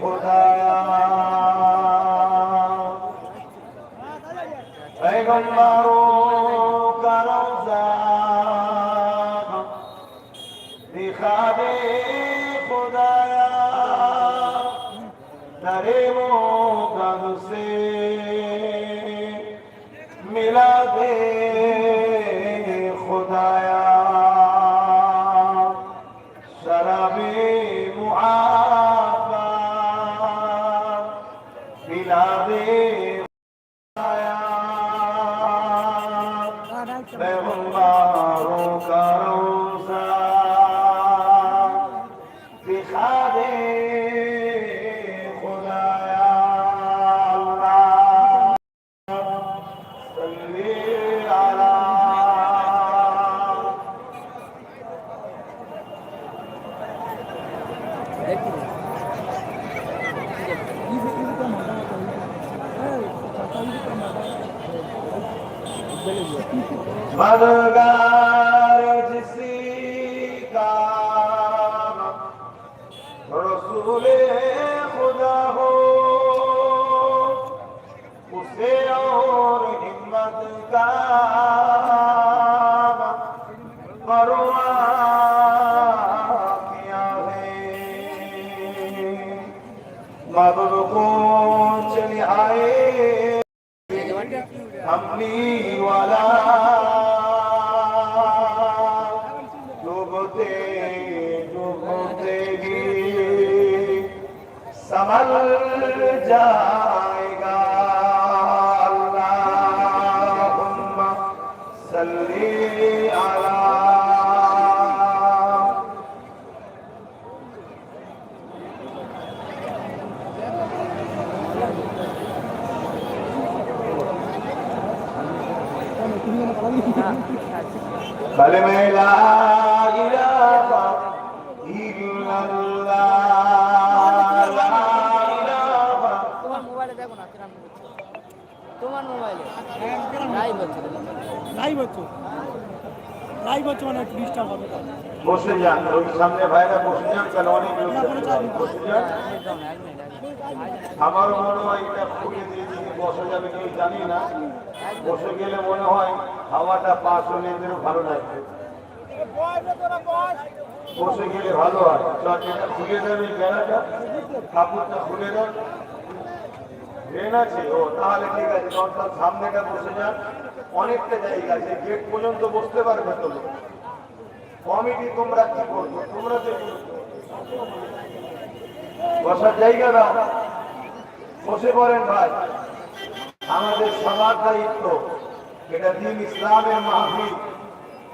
खुदाया पैगंबरों का रोजा दिखा दे खुदाया डरे मोहब्बत से मिला दे দিলাবে بغبار كروسا بخير Madhuga हमनी वाला কালেমে লা ইলাহা তোমার মোবাইলে লাইভ হচ্ছে লাইভ হচ্ছে লাইভ হচ্ছে মানে একটু ডিস্টার্ব হবে বসে যান ওই সামনে ভাইরা বসে যান তাহলে অনেক একদম এক মিনিট এক মিনিট আমার মনে হয় এটা খুলে দিয়ে যদি বসে যাবে কেউ জানি না। বসে গেলে মনে হয় হাওয়াটা পাস হলে এদেরও ভালো লাগবে। বসে গেলে ভালো হয়। খুলে বেড়াটা কাপড়টা খুলে দেন। ট্রেন আছে? ও, তাহলে ঠিক আছে তার সামনেটা বসে যান অনেকটা জায়গা আছে গেট পর্যন্ত বসতে পারবে তো। কমিটি তোমরা কি করব? তোমরা তো বসার জায়গা দাও। বসে পড়েন ভাই। আমাদের সবার দায়িত্ব। এটা দিন ইসলামের মাহফিল।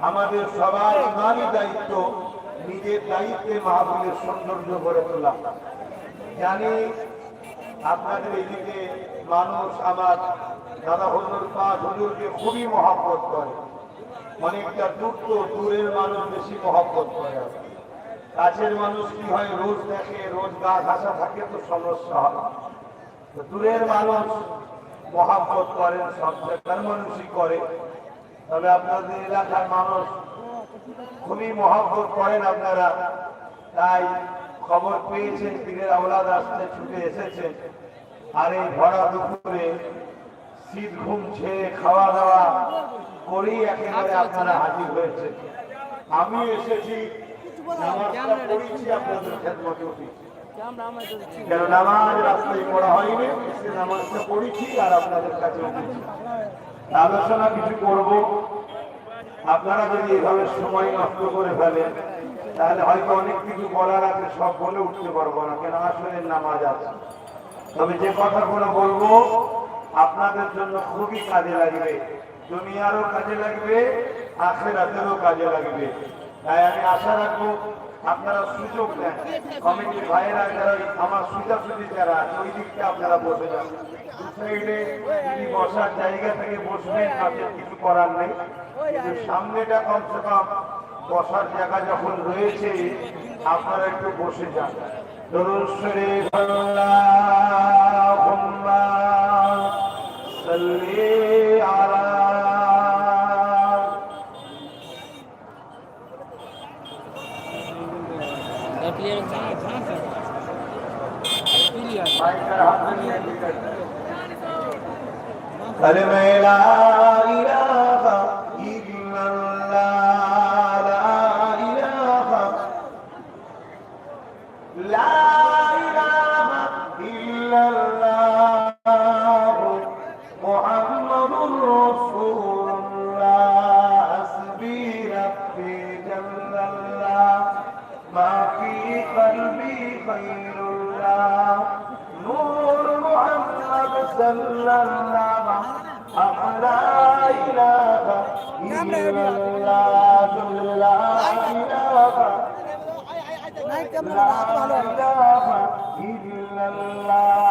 আমাদের সবার ইমানই দায়িত্ব। নিজের দায়িত্বে মাহফিলের সৌন্দর্য গড়ে তোলা। জানি আপনাদের এদিকে মানুষ আমার দাদা হুজুর পাঁচ হুজুরকে খুবই মহাব্বত করে। অনেকটা দূর দূরের মানুষ বেশি মহব্বত করে। কাছের মানুষ কি হয়? রোজ দেখে, রোজ গা ঘাসা থাকে তো সমস্যা হয়। দূরের মানুষ মহাব্বত করেন, সব জায়গার মানুষই করে। তবে আপনাদের এলাকার মানুষ খুবই মহাব্বত করেন আপনারা। তাই খবর পেয়েছেন, পীরের আওলাদ আসতে ছুটে এসেছেন আর এই ভরা দুপুরে শীত ঘুম ছেড়ে খাওয়া দাওয়া করেই একেবারে আপনারা হাজির হয়েছে আমি এসেছি কেন নামাজ রাস্তায় পড়া হয়নি নামাজটা পড়েছি আর আপনাদের কাছে আলোচনা কিছু করব আপনারা যদি এভাবে সময় নষ্ট করে ফেলেন তাহলে হয়তো অনেক কিছু বলার আছে সব বলে উঠতে পারব না কেন আসলে নামাজ আছে তবে যে কথাগুলো বলব আপনাদের জন্য খুবই কাজে লাগবে। দুনিয়ারও কাজে লাগবে, আখেরাতেরও কাজে লাগবে। তাই আমি আশা রাখব আপনারা সুযোগ দেন। কমিটির ভাইয়েরা যারা আমার সুজাসুজি যারা ওই দিকটা আপনারা বসে যান। বসার জায়গা থেকে বসবেন, তাদের কিছু করার নেই। কিন্তু সামনেটা কমসে কম বসার জায়গা যখন রয়েছে, আপনারা একটু বসে যান। ধরুন শরীফ ক্লিয়ার হচ্ছে না? মাইকের হাতে নিয়ে ঠিক আছে كلمة لا إله إلا الله لا إله لا إله إلا الله قلبي خير الله نور محمد صلى الله لا إله إلا الله لا إله নাই لا إله إلا الله